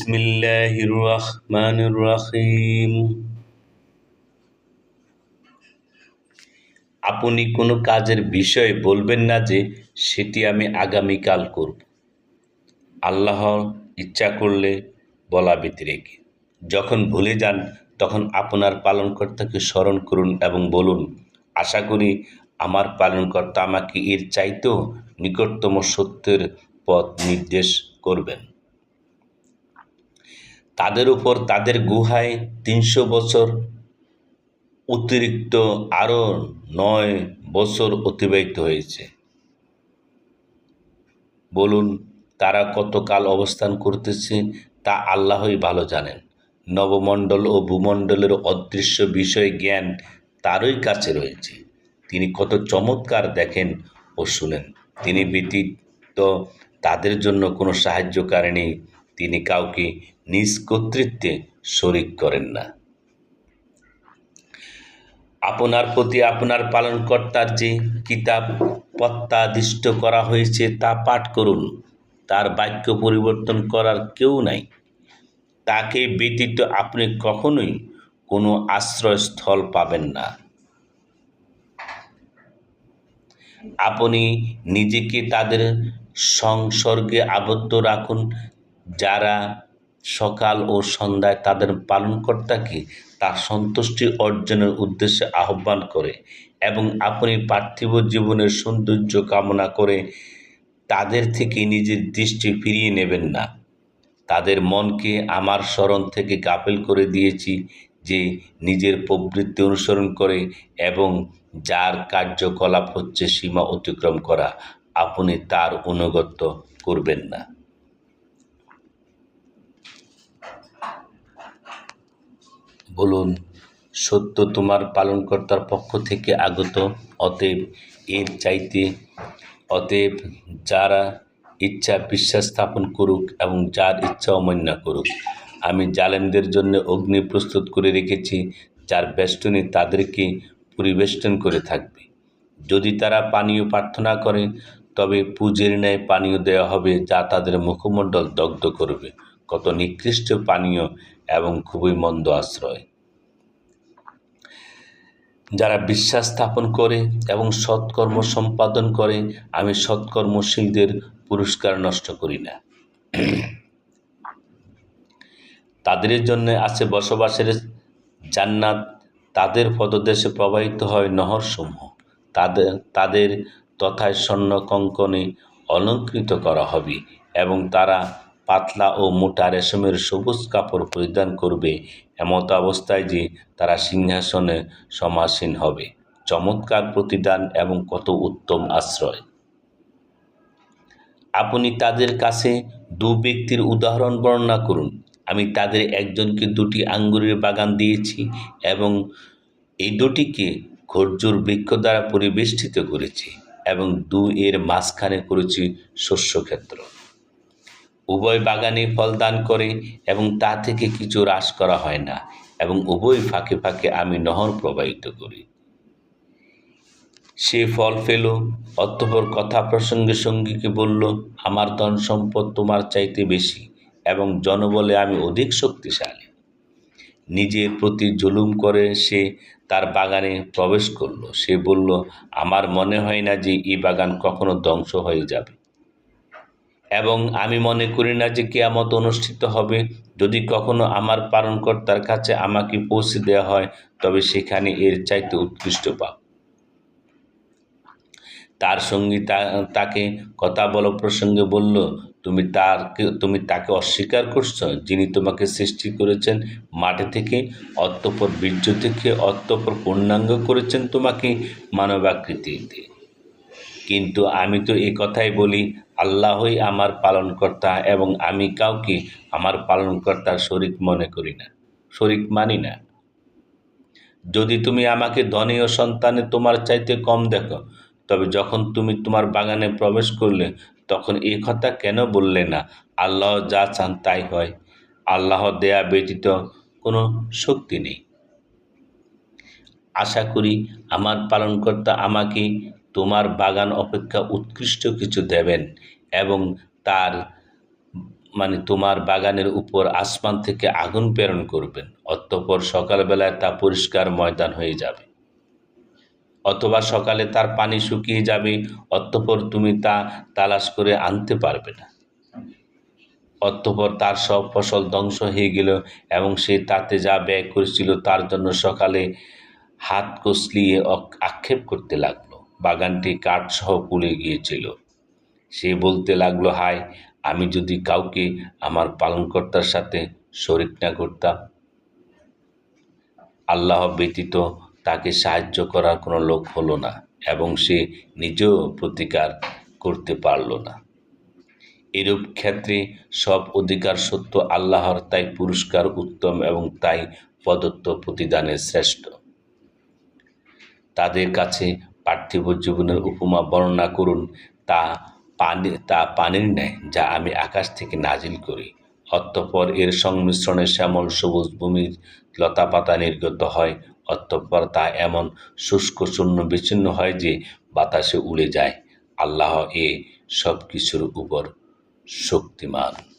বিসমিল্লাহির রহমানির রহিম আপনি কোনো কাজের বিষয়ে বলবেন না যে সেটি আমি আগামীকাল করব। আল্লাহ ইচ্ছা করলে বলা ব্যতিরেকে যখন ভুলে যান, তখন আপনার পালনকর্তাকে স্মরণ করুন এবং বলুন, আশা করি আমার পালনকর্তা আমাকে এর চাইতেও নিকটতম সত্যের পথ নির্দেশ করবেন। তাদের উপর তাদের গুহায় তিনশো বছর, অতিরিক্ত আরও নয় বছর অতিবাহিত হয়েছে। বলুন, তারা কতকাল অবস্থান করতেছে তা আল্লাহই ভালো জানেন। নবমণ্ডল ও ভূমণ্ডলের অদৃশ্য বিষয় জ্ঞান তারই কাছে রয়েছে। তিনি কত চমৎকার দেখেন ও শুনেন। তিনি ব্যতীত তাদের জন্য কোনো সাহায্যকারী নেই তিনি কাউকে নিজ কর্তৃত্বে শরিক করেন না। আপনার প্রতি আপনার পালনকর্তার যে কিতাব প্রত্যাদিষ্ট করা হয়েছে তা পাঠ করুন। তার বাক্য পরিবর্তন করার কেউ নাই। তাকে ব্যতীত আপনি কখনোই কোনো আশ্রয়স্থল পাবেন না। আপনি নিজেকে তাদের সংসর্গে আবদ্ধ রাখুন। যারা সকাল ও সন্ধ্যায় তাদের পালনকর্তাকে তার সন্তুষ্টি অর্জনের উদ্দেশ্যে আহ্বান করে এবং আপনি পার্থিব জীবনের সৌন্দর্য কামনা করে তাদের থেকে নিজের দৃষ্টি ফিরিয়ে নেবেন না। তাদের মনকে আমার স্মরণ থেকে গাফেল করে দিয়েছি যে নিজের প্রবৃত্তি অনুসরণ করে এবং যার কার্যকলাপ হচ্ছে সীমা অতিক্রম করা, আপনি তার অনুগত্য করবেন না। বলুন, সত্য তোমার পালনকর্তার পক্ষ থেকে আগত, অতএব এর চাইতে, অতএব যারা ইচ্ছা বিশ্বাস স্থাপন করুক এবং যার ইচ্ছা অমান্য করুক। আমি জালেমদের জন্য অগ্নি প্রস্তুত করে রেখেছি, যার বেষ্টনী তাদেরকে পরিবেষ্টন করে থাকবে। যদি তারা পানীয় প্রার্থনা করে, তবে পুজের ন্যায় পানীয় দেওয়া হবে, যা তাদের মুখমণ্ডল দগ্ধ করবে। কত নিকৃষ্ট পানীয় খুবই মন্দ আশ্রয়। যারা বিশ্বাস স্থাপন করে এবং সৎকর্ম সম্পাদন করে, আমি সৎকর্মশীলদের পুরস্কার নষ্ট করি না। তাদের জন্য আছে বসবাসের জান্নাত। তাদের পদদেশে প্রবাহিত হয় নহরসমূহ। তাদের তাদের তথায় স্বর্ণ কঙ্কনে অলঙ্কৃত করা হবে এবং তারা পাতলা ও মোটা রেশমের সবুজ কাপড় পরিধান করবে এমত অবস্থায় যে তারা সিংহাসনে সমাসীন হবে। চমৎকার প্রতিদান এবং কত উত্তম আশ্রয়। আপনি তাদের কাছে দু ব্যক্তির উদাহরণ বর্ণনা করুন। আমি তাদের একজনকে দুটি আঙ্গুরের বাগান দিয়েছি এবং এই দুটিকে খরজুর বৃক্ষ দ্বারা পরিবেষ্টিত করেছি এবং দু এর মাঝখানে করেছি শস্যক্ষেত্র। উভয় বাগানে ফল দান করে এবং তা থেকে কিছু হ্রাস করা হয় না এবং উভয় ফাঁকে ফাঁকে আমি নহর প্রবাহিত করি। সে ফল পেল, অতঃপর কথা প্রসঙ্গে সঙ্গীকে বলল, আমার ধন সম্পদ তোমার চাইতে বেশি এবং জনবলে আমি অধিক শক্তিশালী। নিজের প্রতি জুলুম করে সে তার বাগানে প্রবেশ করল। সে বলল, আমার মনে হয় না যে এই বাগান কখনো ধ্বংস হয়ে যাবে। এবং আমি মনে করি না যে কেয়ামত অনুষ্ঠিত হবে। যদি কখনো আমার পালনকর্তার কাছে আমাকে পৌঁছে দেওয়া হয়, তবে সেখানে এর চাইতে উৎকৃষ্ট পাব। তার সঙ্গী তাকে কথা বলা প্রসঙ্গে বলল, তুমি তারকে, তুমি তাকে অস্বীকার করছ? যিনি তোমাকে সৃষ্টি করেছেন মাটি থেকে অত্যপর বীর্য থেকে অত্যপর পূর্ণাঙ্গ করেছেন তোমাকে মানবাকৃতিতে। কিন্তু আমি তো এ কথাই বলি আল্লাহই আমার পালনকর্তা এবং আমি কাউকে আমার পালনকর্তার শরিক মনে করি না। শরিক মানি না। যদি তুমি আমাকে ধনী ও সন্তানে তোমার চাইতে কম দেখো, তবে যখন তুমি তোমার বাগানে প্রবেশ করলে, তখন এ কথা কেন বললে না? আল্লাহ যা চান তাই হয়। আল্লাহ দেয়া ব্যতীত কোনো শক্তি নেই। আশা করি আমার পালনকর্তা আমাকে তোমার বাগান অপেক্ষা উৎকৃষ্ট কিছু দেবেন এবং তার মানে তোমার বাগানের উপর আসমান থেকে আগুন প্রেরণ করবেন। অতঃপর সকালবেলায় তা পরিষ্কার ময়দান হয়ে যাবে। অথবা সকালে তার পানি শুকিয়ে যাবে, অতঃপর তুমি তা তালাশ করে আনতে পারবে না। অতঃপর তার সব ফসল ধ্বংস হয়ে গেল এবং সে তাতে যা ব্যয় করেছিল তার জন্য সকালে হাত কসলিয়ে আক্ষেপ করতে লাগল। বাগানটি কাঠসহ পুড়ে গিয়েছিল। সে বলতে লাগল, হায়, আমি যদি কাউকে আমার পালনকর্তার সাথে শরিক না করতাম, আল্লাহ ব্যতীত তাকে সাহায্য করার কোনো লোক হলো না এবং সে নিজেও প্রতিকার করতে পারল না। এরূপ ক্ষেত্রে সব অধিকার সত্য আল্লাহর, তাই পুরস্কার উত্তম এবং তাই প্রদত্ত প্রতিদানের শ্রেষ্ঠ। তাদের কাছে পার্থিব জীবনের উপমা বর্ণনা করুন, তা পানি, তা পানির ন্যায়, যা আমি আকাশ থেকে নাজিল করি। অতঃপর এর সংমিশ্রণে শ্যামল সবুজ ভূমির লতাপাতা নির্গত হয়, অতঃপর তা এমন শুষ্ক শূন্য বিচ্ছিন্ন হয় যে বাতাসে উড়ে যায়। আল্লাহ এ সব কিছুর উপর শক্তিমান।